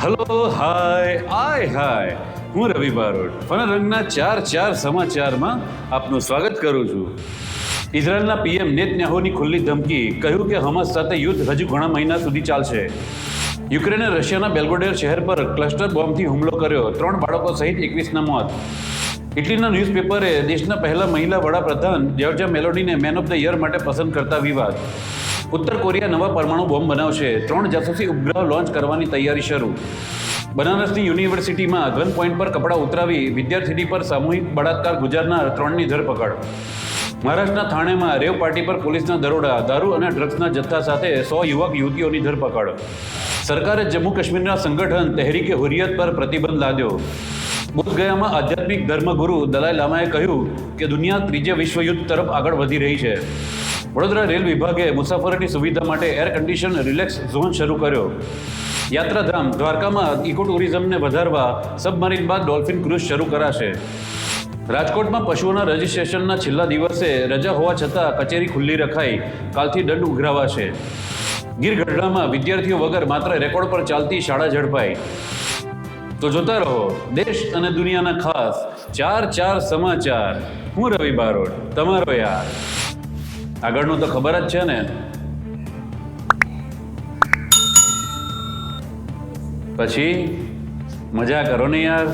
Hello hi આય હાય હું રવિ Barot. Fun રંગના ચાર ચાર સમાચારમાં આપનું સ્વાગત કરું છું. ઇઝરાયલના પીએમ નેતન્યાહોની ખુલ્લી ધમકી કહ્યું કે હમાસ સાથે યુદ્ધ હજુ ઘણા મહિના સુધી ચાલશે. યુક્રેને રશિયાના બેલ્ગોડેર શહેર પર ક્લસ્ટર બોમ્બથી હુમલો કર્યો. ત્રણ બાળકો સહિત એકવીસના મોત. ઇટલીના ન્યૂઝપેપરે દેશના પહેલા મહિલા વડાપ્રધાન જ્યોર્જા મેલોડીને મેન ઓફ ધ યર માટે પસંદ કરતા વિવાદ. ઉત્તર કોરિયા નવા પરમાણુ બોમ્બ બનાવશે. ત્રણ જાસૂસી ઉપગ્રહ લોન્ચ કરવાની તૈયારી શરૂ. બનારસની યુનિવર્સિટીમાં ગન પોઈન્ટ પર કપડાં ઉતરાવી વિદ્યાર્થીની પર સામૂહિક બળાત્કાર ગુજારનાર ત્રણની ધરપકડ. મહારાષ્ટ્રના થાણેમાં રેવ પાર્ટી પર પોલીસના દરોડા, દારૂ અને ડ્રગ્સના જથ્થા સાથે સો યુવક યુવતીઓની ધરપકડ. સરકારે જમ્મુ કાશ્મીરના સંગઠન તહેરીકે હુરિયત પર પ્રતિબંધ લાદ્યો. બોધગયામાં આધ્યાત્મિક ધર્મગુરુ દલાઈ લામાએ કહ્યું કે દુનિયા ત્રીજે વિશ્વયુદ્ધ તરફ આગળ વધી રહી છે. વડોદરા રેલ વિભાગે મુસાફરોની સુવિધા માટે એર કન્ડિશન રિલેક્સ ઝોન શરૂ કર્યો. યાત્રાધામ દ્વારકામાં ઇકો ટુરિઝમને વધારવા સબમરીન બાદ ડોલ્ફિન ક્રૂઝ શરૂ કરાશે. રાજકોટમાં પશુઓના રજિસ્ટ્રેશનના છેલ્લા દિવસે રજા હોવા છતાં કચેરી ખુલ્લી રખાઈ, કાલથી દંડ ઉઘરાવાશે. ગીર ગઢડામાં વિદ્યાર્થીઓ વગર માત્ર રેકોર્ડ પર ચાલતી શાળા ઝડપાઈ. તો જોતા રહો, દેશ અને દુનિયાના ખાસ ચાર ચાર સમાચાર. હું રવિ બારોટ, તમારો યાર. આગળનું તો ખબર જ છે ને. પછી મજા કરો ને યાર.